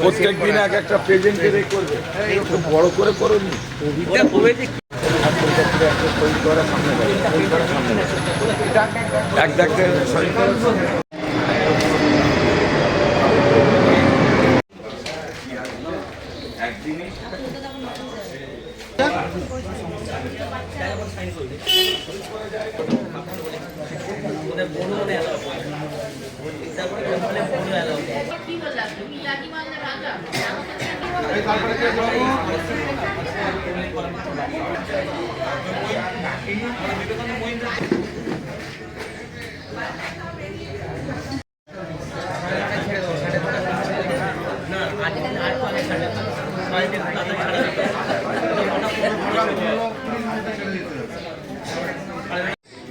প্রত্যেক দিন এক একটা প্রেজেন্ট করবে। একটু বড় করে করুন। নি এক দেখতে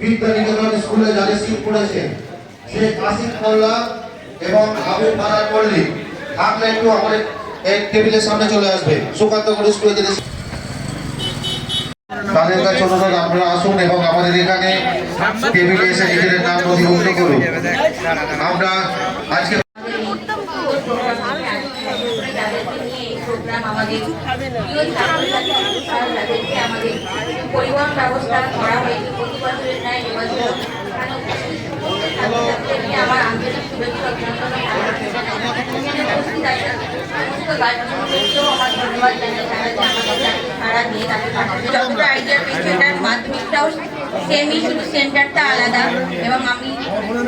বিদ্যানিকেতন স্কুলে যারা সিট পড়েছেন সে কাশিম মোল্লা এবং আবু ফারার পল্লী। থাকলে একটু আমাদের এই টেবিলের সামনে চলে আসবে। সুকান্ত যেতে তাদের কাছে অনুরোধ আপনারা আসুন এবং আমাদের এখানে টেবিলে এসে নিজেদের নাম নথিভুক্ত করুন। আমরা আজকে আমাদের পরিবহন ব্যবস্থা করা হয়েছে প্রতি বছরের ন্যায় এবছর আমার আন্তরিক শুভেচ্ছা মাধ্যমিকটাও সেমই শুধু সেন্টারটা আলাদা। এবং আমি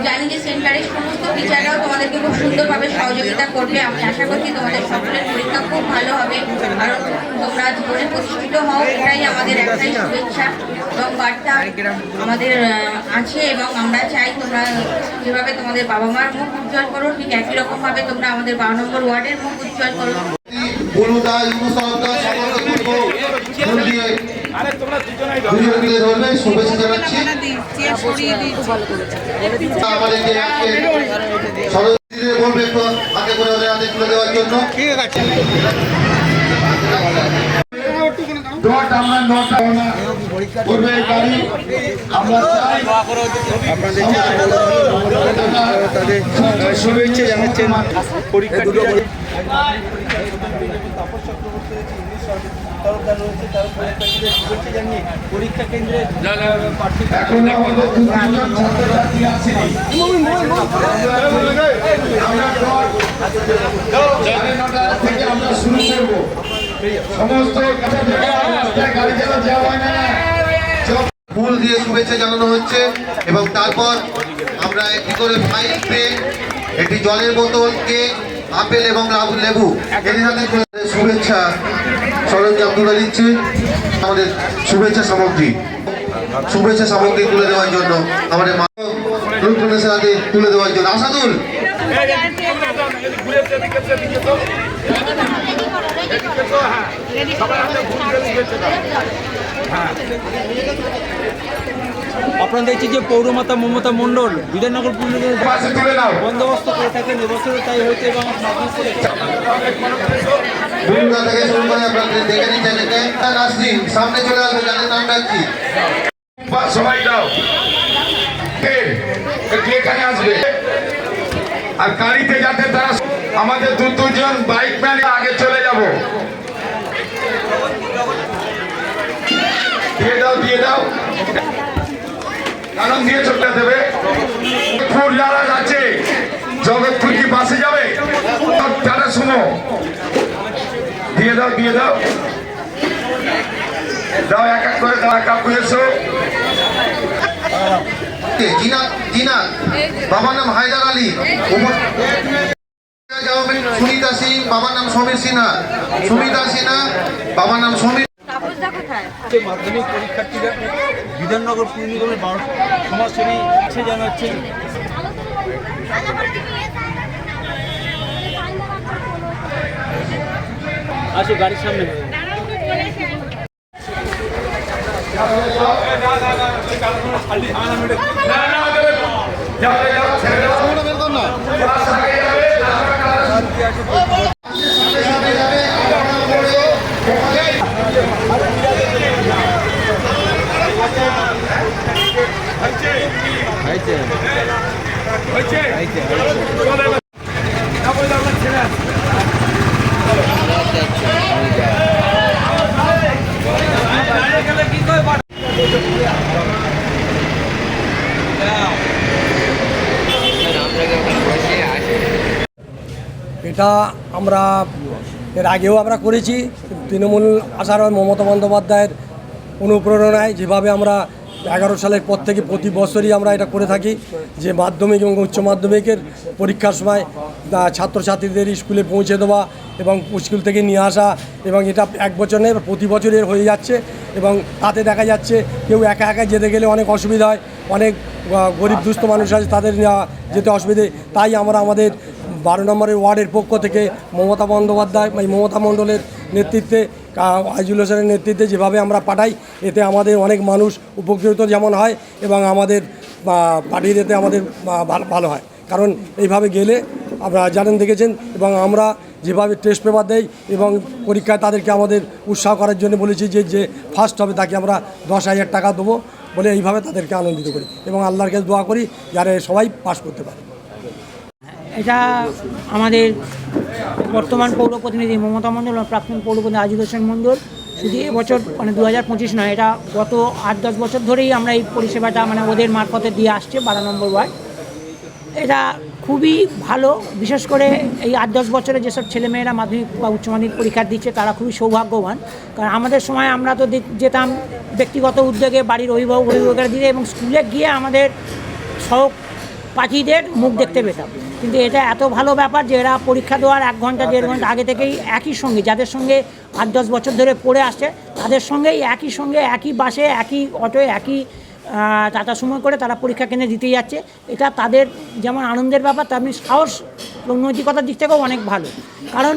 জানি যে সেন্টারের সমস্ত টিচাররাও তোমাদেরকে খুব সুন্দরভাবে সহযোগিতা করবে। আমি আশা করছি তোমাদের সকলের পরীক্ষা খুব ভালো হবে। কারণ তোমরা জীবনে প্রতিষ্ঠিত হও, এটাই আমাদের একটাই শুভেচ্ছা এবং বার্তা আমাদের আছে এবং আমরা চাই তোমরা যেভাবে তোমাদের বাবা মার মুখ উজ্জ্বল করো, ঠিক একই রকমভাবে তোমরা আমাদের বারো নম্বর ওয়ার্ডের মুখ উজ্জ্বল করো। বলুদা ইউনুসলদা সকলকে বলব ফুল দিয়ে দুজন মিলে ধরবে শুভেচ্ছা জানাচ্ছি। আমাদের যে আজকে বলবে একটু হাতে করে ওদের হাতে তুলে দেওয়ার জন্য। ডট আমরা নট না। করবে গাড়ি আমরা চাই শুভেচ্ছা জানাচ্ছেন পরীক্ষা ফুল দিয়ে শুভেচ্ছা জানানো হচ্ছে। এবং তারপর আমরা একটি করে ফাইল পেন একটি জলের বোতল কেক আপেল এবং লাবু। শুভেচ্ছা সরঞ্জাম তুলে দিচ্ছে। আমাদের শুভেচ্ছা সামগ্রী। শুভেচ্ছা সামগ্রী তুলে দেওয়ার জন্য আমাদের তুলে দেওয়ার জন্য। আসাদুল! আপনারা দেখছি যে পৌরমাতা মমতা মণ্ডল বিধাননগর পুলিশের বন্দোবস্ত করে থাকেন এবছরও তাই হয়েছে এবং মাধ্যমিক ভূমিকা থেকে শুরু করে আপনারা দেখে নিচ্ছেন নাসরিন সামনে চলে আসবে যাদের নাম ডাকছি বাস সবাই দাও একটু এখানে আসবে? আর গাড়িতে যাতে তারা আমাদের দু দুজন বাইক ম্যান আগে চলে যাব। দিয়ে দাও দিয়ে দাও। কারণ দিয়ে চলে দেবে জগৎপুর যারা আছে, জগৎপুর কি বাসে যাবে? তারা শুনো। দিয়ে দাও দিয়ে দাও। দাও, এক এক করে জিনাত জিনাত বাবার নাম হায়দার আলী। সুনিতা সিং, বাবার নাম সমীর সিনহা। সুমিতা সিনহা, বাবার নাম সমীর মাধ্যমিক পরীক্ষার্থীরা বিধাননগর পুর নিগমের সমাজসেবী ইচ্ছে জানাচ্ছে। আসো গাড়ির সামনে। এটা আমরা এর আগেও আমরা করেছি তৃণমূল আসার মমতা বন্দ্যোপাধ্যায়ের অনুপ্রেরণায় যেভাবে আমরা এগারো সালের পর থেকে প্রতি বছরই আমরা এটা করে থাকি, যে মাধ্যমিক এবং উচ্চ মাধ্যমিকের পরীক্ষার সময় ছাত্রছাত্রীদের স্কুলে পৌঁছে দেওয়া এবং স্কুল থেকে নিয়ে আসা এবং এটা এক বছর প্রতি বছরের হয়ে যাচ্ছে এবং তাতে দেখা যাচ্ছে কেউ একা একা যেতে গেলে অনেক অসুবিধা হয়, অনেক গরিব দুস্থ মানুষ আছে তাদের যেতে অসুবিধে। তাই আমরা আমাদের বারো নম্বরের ওয়ার্ডের পক্ষ থেকে মমতা বন্দ্যোপাধ্যায় মমতা মণ্ডলের নেতৃত্বে আজিজুল হোসেনের নেতৃত্বে যেভাবে আমরা পাঠাই, এতে আমাদের অনেক মানুষ উপকৃত যেমন হয় এবং আমাদের পাঠিয়ে দিতে আমাদের ভালো ভালো হয়। কারণ এইভাবে গেলে আপনারা জানেন, দেখেছেন এবং আমরা যেভাবে টেস্ট পেপার দেই এবং পরীক্ষায় তাদেরকে আমাদের উৎসাহ করার জন্য বলেছি যে যে ফার্স্ট হবে তাকে আমরা দশ হাজার টাকা দেবো বলে এইভাবে তাদেরকে আনন্দিত করি এবং আল্লাহর কাছে দোয়া করি যারা সবাই পাস করতে পারে। এটা আমাদের বর্তমান পৌর প্রতিনিধি মমতা মণ্ডল এবং প্রাক্তন পৌর প্রতিনিধি আজিদ হোসেন মণ্ডল, শুধু এবছর মানে দু হাজার পঁচিশ নয়, এটা গত আট দশ বছর ধরেই আমরা এই পরিষেবাটা মানে ওদের মারফতে দিয়ে আসছে বারো নম্বর ওয়ার্ড। এটা খুবই ভালো, বিশেষ করে এই আট দশ বছরে যেসব ছেলেমেয়েরা মাধ্যমিক বা উচ্চ মাধ্যমিক পরীক্ষা দিচ্ছে, তারা খুবই সৌভাগ্যবান। কারণ আমাদের সময় আমরা তো যেতাম ব্যক্তিগত উদ্যোগে বাড়ির অভিভাবক অভিভাবকেরা দিয়ে এবং স্কুলে গিয়ে আমাদের সহ পাখিদের মুখ দেখতে পেতাম। কিন্তু এটা এত ভালো ব্যাপার যে এরা পরীক্ষা দেওয়ার এক ঘণ্টা, দেড় ঘণ্টা আগে থেকেই একই সঙ্গে, যাদের সঙ্গে আট, দশ বছর ধরে পড়ে আসছে, তাদের সঙ্গেই একই সঙ্গে, একই বাসে, একই অটোয় একই টাটা সময় করে তারা পরীক্ষা কেন্দ্রে দিতে যাচ্ছে। এটা তাদের যেমন আনন্দের ব্যাপার, তেমনি সাহস এবং নৈতিকতার দিক থেকেও অনেক ভালো। কারণ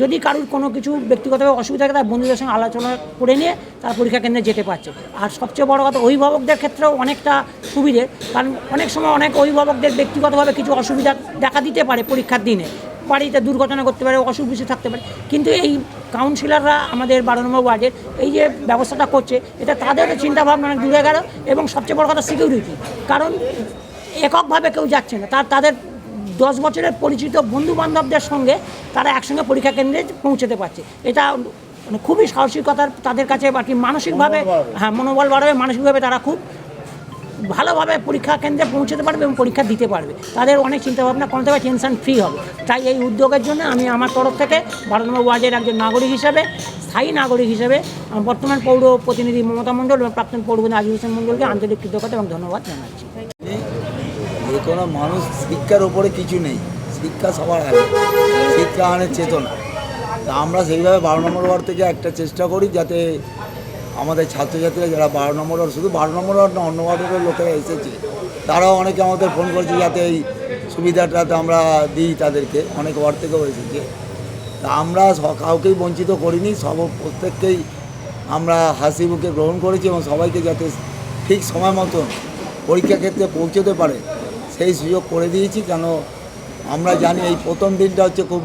যদি কারোর কোনো কিছু ব্যক্তিগতভাবে অসুবিধা থাকে, তার বন্ধুদের সঙ্গে আলোচনা করে নিয়ে তারা পরীক্ষা কেন্দ্রে যেতে পারছে। আর সবচেয়ে বড় কথা, অভিভাবকদের ক্ষেত্রেও অনেকটা সুবিধে, কারণ অনেক সময় অনেক অভিভাবকদের ব্যক্তিগতভাবে কিছু অসুবিধা দেখা দিতে পারে পরীক্ষার দিনে। বাড়িতে দুর্ঘটনা করতে পারে, অসুখ বিসুখ থাকতে পারে। কিন্তু এই কাউন্সিলররা আমাদের বারো নম্বর ওয়ার্ডের, এই যে ব্যবস্থাটা করছে, এটা তাদের চিন্তাভাবনা অনেক দূরে গেল এবং সবচেয়ে বড় কথা সিকিউরিটি কারণ এককভাবে কেউ যাচ্ছে না, তার, তাদের দশ বছরের পরিচিত বন্ধু বান্ধবদের সঙ্গে তারা একসঙ্গে পরীক্ষা কেন্দ্রে পৌঁছতে পারছে। এটা মানে খুবই সাহসিকতার তাদের কাছে আর কি মানসিকভাবে হ্যাঁ মনোবল বাড়াবে মানসিকভাবে তারা খুব ভালোভাবে পরীক্ষা কেন্দ্রে পৌঁছতে পারবে এবং পরীক্ষা দিতে পারবে। তাদের অনেক চিন্তাভাবনা কমতে হবে টেনশন ফ্রি হবে। তাই এই উদ্যোগের জন্য আমি আমার তরফ থেকে বারো নম্বর ওয়ার্ডের একজন নাগরিক হিসাবে স্থায়ী নাগরিক হিসেবে বর্তমান পৌর প্রতিনিধি মমতা মণ্ডল এবং প্রাক্তন পৌর আজিজ হোসেন মণ্ডলকে আন্তরিক কৃতজ্ঞতা এবং ধন্যবাদ জানাচ্ছি। কোনো মানুষ শিক্ষার ওপরে কিছু নেই। শিক্ষা সবার আগে। শিক্ষা আনে চেতনা। তা আমরা সেইভাবে বারো নম্বর ওয়ার্ড থেকে একটা চেষ্টা করি যাতে আমাদের ছাত্রছাত্রীরা যারা বারো নম্বর ওয়ার্ড, শুধু বারো নম্বর ওয়ার্ড না, অন্য ওয়ার্ডেরও লোকেরা এসেছে। তারাও অনেকে আমাদের ফোন করেছে যাতে এই সুবিধাটাতে আমরা দিই তাদেরকে। অনেক ওয়ার্ড থেকেও এসেছে। তা আমরা কাউকেই বঞ্চিত করিনি। সব প্রত্যেককেই আমরা হাসি মুখে গ্রহণ করেছি এবং সবাইকে যাতে ঠিক সময় মতন পরীক্ষা ক্ষেত্রে পৌঁছতে পারে। সেই সুযোগ করে দিয়েছি কেন আমরা জানি এই প্রথম দিনটা হচ্ছে খুব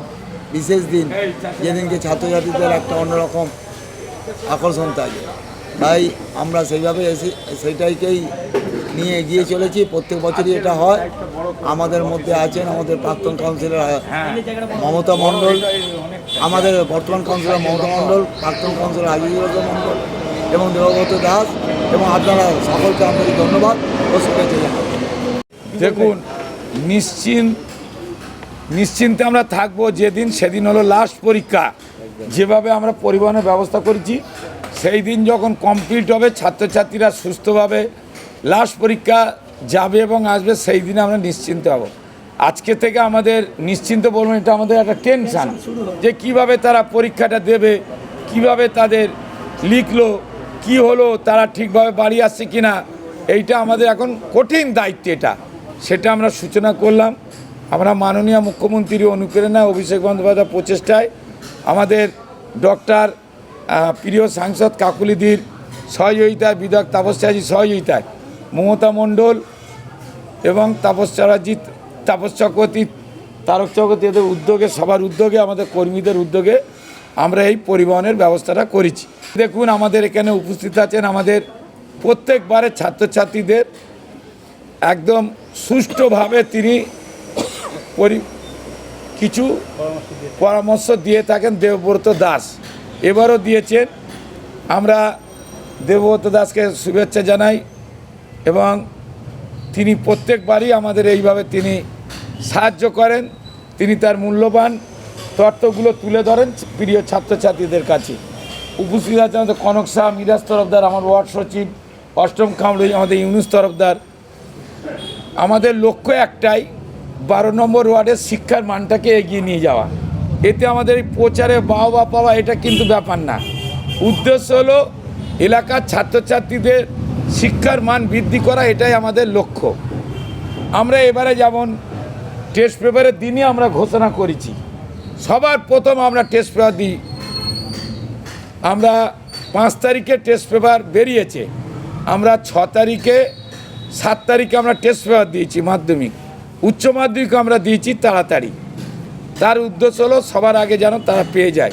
বিশেষ দিন। যেদিনকে ছাত্রছাত্রীদের একটা অন্যরকম আকর্ষণ থাকে। তাই আমরা সেইভাবে এসে সেইটাইকেই নিয়ে এগিয়ে চলেছি। প্রত্যেক বছরই এটা হয়। আমাদের মধ্যে আছেন আমাদের প্রাক্তন কাউন্সিলর মমতা মণ্ডল, আমাদের বর্তমান কাউন্সিলর মমতা মণ্ডল, প্রাক্তন কাউন্সিলর রহমান মণ্ডল এবং দেবব্রত দাস এবং আপনারা সকলকে আন্তরিক ধন্যবাদ ও শুভেচ্ছা জানাই। দেখুন নিশ্চিন্ত নিশ্চিন্তে আমরা থাকব যেদিন, সেদিন হলো লাস্ট পরীক্ষা। যেভাবে আমরা পরিবহনের ব্যবস্থা করেছি, সেই দিন যখন কমপ্লিট হবে, ছাত্রছাত্রীরা সুস্থভাবে লাস্ট পরীক্ষা যাবে এবং আসবে, সেই দিনে আমরা নিশ্চিন্ত হব। আজকে থেকে আমাদের নিশ্চিন্ত বলবেন এটা আমাদের একটা টেনশান যে কীভাবে তারা পরীক্ষাটা দেবে, কীভাবে তাদের লিখলো, কি হলো, তারা ঠিকভাবে বাড়ি আসছে কিনা, এইটা আমাদের এখন কঠিন দায়িত্ব এটা। সেটা আমরা সূচনা করলাম। আমরা মাননীয় মুখ্যমন্ত্রীর অনুপ্রেরণায় অভিষেক বন্দ্যোপাধ্যায় প্রচেষ্টায় আমাদের ডক্টর প্রিয় সাংসদ কাকুলিদির সহযোগিতায়, বিধায়ক তাপস চ্যাটার্জির সহযোগিতায় মমতা মণ্ডল এবং তাপস চ্যাটার্জি তাপস চক্রবর্তী, তারক চক্রবর্তী এদের উদ্যোগে, সবার উদ্যোগে, আমাদের কর্মীদের উদ্যোগে আমরা এই পরিবহনের ব্যবস্থাটা করেছি। দেখুন, আমাদের এখানে উপস্থিত আছেন আমাদের প্রত্যেকবারের ছাত্রছাত্রীদের একদম সুষ্ঠুভাবে তিনি কিছু পরামর্শ দিয়ে থাকেন দেবব্রত দাস। এবারও দিয়েছেন। আমরা দেবব্রত দাসকে শুভেচ্ছা জানাই এবং তিনি প্রত্যেকবারই আমাদের এইভাবে তিনি সাহায্য করেন। তিনি তার মূল্যবান তত্ত্বগুলো তুলে ধরেন প্রিয় ছাত্রছাত্রীদের কাছে। উপস্থিত আছেন কনক শাহ, মিরাজ তরফদার, আমার ওয়ার্ড সচিব, অষ্টম কামড়ি আমাদের ইউনুস তরফদার আমাদের লক্ষ্য একটাই, বারো নম্বর ওয়ার্ডের শিক্ষার মানটাকে এগিয়ে নিয়ে যাওয়া। এতে আমাদের এই প্রচারে বাহবা পাওয়া এটা কিন্তু ব্যাপার না। উদ্দেশ্য হলো, এলাকার ছাত্রছাত্রীদের শিক্ষার মান বৃদ্ধি করা, এটাই আমাদের লক্ষ্য। আমরা এবারে যেমন টেস্ট পেপারের দিনই আমরা ঘোষণা করেছি। সবার প্রথম আমরা টেস্ট পেপার দিই। আমরা পাঁচ তারিখে টেস্ট পেপার বেরিয়েছে। আমরা ছ তারিখে সাত তারিখে আমরা টেস্ট পেপার দিয়েছি, মাধ্যমিক। উচ্চ মাধ্যমিক আমরা দিয়েছি তাড়াতাড়ি। তার উদ্দেশ্য হলো সবার আগে যেন তারা পেয়ে যায়।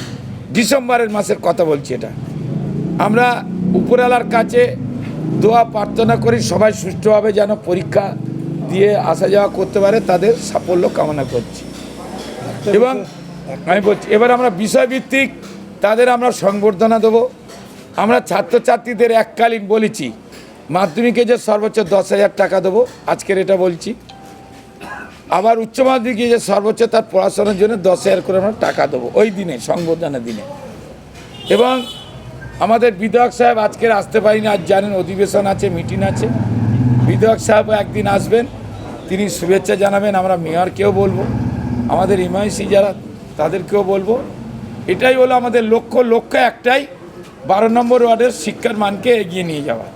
ডিসেম্বরের মাসের কথা বলছি এটা। আমরা উপরওয়ালার কাছে দোয়া প্রার্থনা করি, সবাই সুষ্ঠুভাবে যেন পরীক্ষা দিয়ে আসা যাওয়া করতে পারে, তাদের সাফল্য কামনা করছি। এবং আমি বলছি, এবার আমরা বিষয়ভিত্তিক, তাদের আমরা সংবর্ধনা দেবো। আমরা ছাত্রছাত্রীদের এককালীন বলেছি মাধ্যমিকে যে সর্বোচ্চ দশ হাজার টাকা দেবো, আজকের এটা বলছি। আবার উচ্চ মাধ্যমিকে যে সর্বোচ্চ তার পড়াশোনার জন্য দশ হাজার করে আমরা টাকা দেবো, ওই দিনে, সংবর্ধনার দিনে। এবং আমাদের বিধায়ক সাহেব আজকের আসতে পারিনি, আজ জানেন অধিবেশন আছে মিটিং আছে। বিধায়ক সাহেব একদিন আসবেন, তিনি শুভেচ্ছা জানাবেন, আমরা মেয়রকেও বলব, আমাদের ইমাইসি যারা, তাদেরকেও বলব। এটাই হলো আমাদের লক্ষ্য লক্ষ্য একটাই, বারো নম্বর ওয়ার্ডের শিক্ষার মানকে এগিয়ে নিয়ে যাওয়া।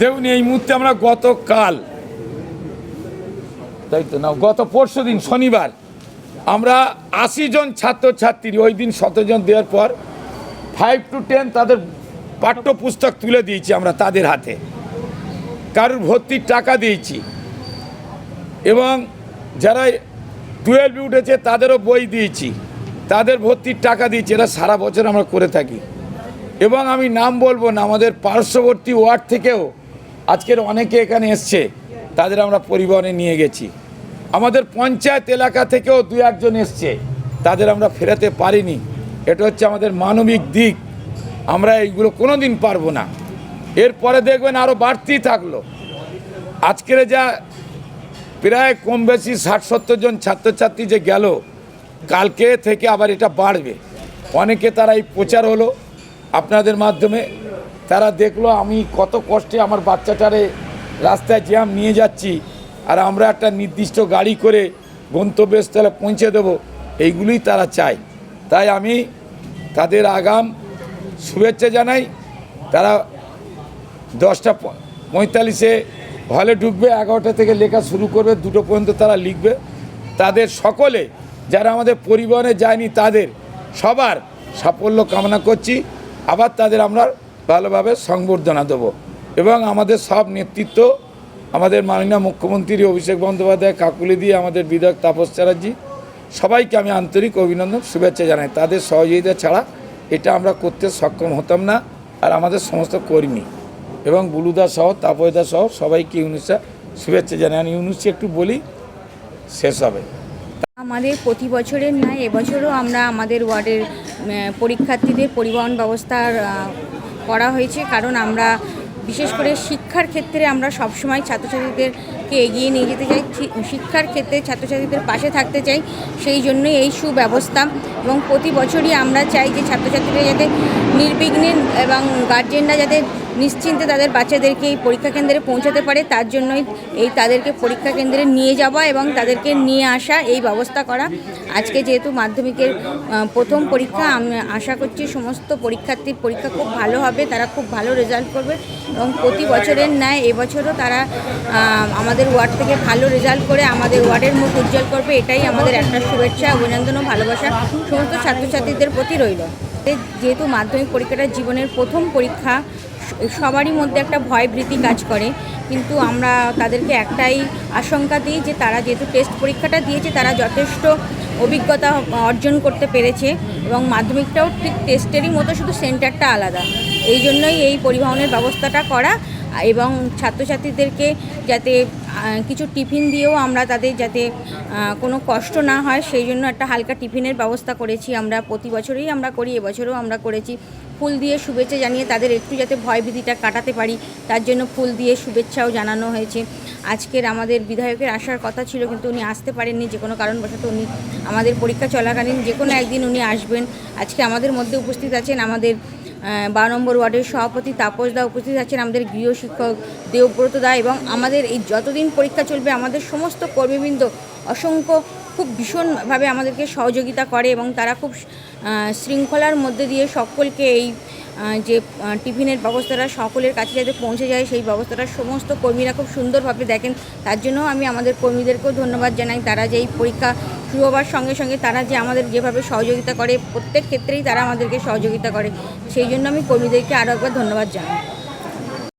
দেখুন, এই মুহূর্তে আমরা গতকাল, তাই তো না, গত পরশু দিন, শনিবার, আমরা আশি জন ছাত্রছাত্রী, ওই দিন জন দেওয়ার পর ফাইভ টু টেন তাদের পাঠ্যপুস্তক তুলে দিয়েছি আমরা তাদের হাতে। কারুর ভর্তির টাকা দিয়েছি। এবং যারা টুয়েলভ উঠেছে তাদেরও বই দিয়েছি। তাদের ভর্তির টাকা দিয়েছি এটা সারা বছর আমরা করে থাকি। এবং আমি নাম বলব না, আমাদের পার্শ্ববর্তী ওয়ার্ড থেকেও আজকের অনেকে এখানে এসছে, তাদের আমরা পরিবহনে নিয়ে গেছি। আমাদের পঞ্চায়েত এলাকা থেকেও দু একজন এসছে, তাদের আমরা ফেরাতে পারিনি। এটা হচ্ছে আমাদের মানবিক দিক, আমরা এইগুলো কোনো দিন পারব না। এরপরে দেখবেন আরও বাড়তেই থাকল। আজকের যা প্রায় কম বেশি ষাট সত্তর জন ছাত্রছাত্রী যে গেল, কালকে থেকে আবার এটা বাড়বে। অনেকে তারা এই প্রচার হলো আপনাদের মাধ্যমে তারা দেখল আমি কত কষ্টে আমার বাচ্চাটারে রাস্তায় জ্যাম নিয়ে যাচ্ছি আর আমরা একটা নির্দিষ্ট গাড়ি করে গন্তব্যস্থলে পৌঁছে দেব, এইগুলোই তারা চায়। তাই আমি তাদের আগাম শুভেচ্ছা জানাই। তারা দশটা পঁয়তাল্লিশে হলে ঢুকবে, এগারোটা থেকে লেখা শুরু করবে, দুটো পর্যন্ত তারা লিখবে। তাদের সকলে, যারা আমাদের পরিবহনে যায়নি, তাদের সবার সাফল্য কামনা করছি। আবার তাদের আমরা ভালোভাবে সংবর্ধনা দেবো। এবং আমাদের সব নেতৃত্ব, আমাদের মাননীয় মুখ্যমন্ত্রী অভিষেক বন্দ্যোপাধ্যায়, কাকুলি দিয়ে আমাদের বিধায়ক তাপস চ্যাটার্জি, সবাইকে আমি আন্তরিক অভিনন্দন, শুভেচ্ছা জানাই। তাদের সহযোগিতা ছাড়া এটা আমরা করতে সক্ষম হতাম না, আর আমাদের সমস্ত কর্মী এবং বুলুদা সহ তাপয়দা সহ সবাইকে ইউনুসা শুভেচ্ছা জানাই। আমি ইউনুসকে একটু বলি, শেষ হবে। আমাদের প্রতি বছরের নয় এবছরও আমরা আমাদের ওয়ার্ডের পরীক্ষার্থীদের পরিবহন ব্যবস্থার করা হয়েছে। কারণ আমরা, বিশেষ করে শিক্ষার ক্ষেত্রে আমরা সবসময় ছাত্রছাত্রীদেরকে এগিয়ে নিয়ে যেতে চাই। শিক্ষার ক্ষেত্রে ছাত্রছাত্রীদের পাশে থাকতে চাই। সেই জন্যই এই সুব্যবস্থা। এবং প্রতি বছরই আমরা চাই যে ছাত্রছাত্রীরা যাতে নির্বিঘ্নে এবং গার্জেনরা যাতে নিশ্চিন্তে তাদের বাচ্চাদেরকে এই পরীক্ষা কেন্দ্রে পৌঁছাতে পারে, তার জন্যই এই তাদেরকে পরীক্ষা কেন্দ্রে নিয়ে যাওয়া এবং তাদেরকে নিয়ে আসা, এই ব্যবস্থা করা। আজকে যেহেতু মাধ্যমিকের প্রথম পরীক্ষা, আমি আশা করছি সমস্ত পরীক্ষার্থীর পরীক্ষা খুব ভালো হবে, তারা খুব ভালো রেজাল্ট করবে এবং প্রতি বছরের ন্যায় এবছরও তারা আমাদের ওয়ার্ড থেকে ভালো রেজাল্ট করে আমাদের ওয়ার্ডের মুখ উজ্জ্বল করবে, এটাই আমাদের একটা শুভেচ্ছা, অভিনন্দন ও ভালোবাসা সমস্ত ছাত্রছাত্রীদের প্রতি রইল। যেহেতু মাধ্যমিক পরীক্ষাটা জীবনের প্রথম পরীক্ষা সবারই মধ্যে একটা ভয়ভীতি কাজ করে। কিন্তু আমরা তাদেরকে একটাই আশঙ্কা দিই যে তারা যেহেতু টেস্ট পরীক্ষাটা দিয়েছে, তারা যথেষ্ট অভিজ্ঞতা অর্জন করতে পেরেছে এবং মাধ্যমিকটাও ঠিক টেস্টেরই মতো শুধু সেন্টারটা আলাদা। এই জন্যই এই পরিবহনের ব্যবস্থাটা করা এবং ছাত্রছাত্রীদেরকে যাতে কিছু টিফিন দিয়েও আমরা তাদের যাতে কোনো কষ্ট না হয়, সেই জন্য একটা হালকা টিফিনের ব্যবস্থা করেছি আমরা। প্রতি বছরেই আমরা করি, এবছরও আমরা করেছি। ফুল দিয়ে শুভেচ্ছা জানিয়ে তাদের একটু যাতে ভয়ভীতিটা কাটাতে পারি, তার জন্য ফুল দিয়ে শুভেচ্ছাও জানানো হয়েছে। আজকের আমাদের বিধায়কের আসার কথা ছিল কিন্তু উনি আসতে পারেননি, যে কোনো কারণবশত উনি আমাদের পরীক্ষা চলাকালীন যে কোনো একদিন উনি আসবেন। আজকে আমাদের মধ্যে উপস্থিত আছেন আমাদের বারো নম্বর ওয়ার্ডের সভাপতি তাপস দা, উপস্থিত আছেন আমাদের গৃহ শিক্ষক দেবব্রত দা এবং আমাদের এই যতদিন পরীক্ষা চলবে, আমাদের সমস্ত কর্মীবৃন্দ অসংখ্য খুব ভীষণভাবে আমাদেরকে সহযোগিতা করে এবং তারা খুব শৃঙ্খলার মধ্যে দিয়ে সকলকে এই যে টিফিনের ব্যবস্থাটা সকলের কাছে যাতে পৌঁছে যায়, সেই ব্যবস্থাটা সমস্ত কর্মীরা খুব সুন্দরভাবে দেখেন। তার জন্য আমি আমাদের কর্মীদেরকেও ধন্যবাদ জানাই। তারা যে এই পরীক্ষা শুরু হওয়ার সঙ্গে সঙ্গে তারা যে আমাদের যেভাবে সহযোগিতা করে, প্রত্যেক ক্ষেত্রেই তারা আমাদেরকে সহযোগিতা করে। সেই জন্য আমি কর্মীদেরকে আরও একবার ধন্যবাদ জানাই।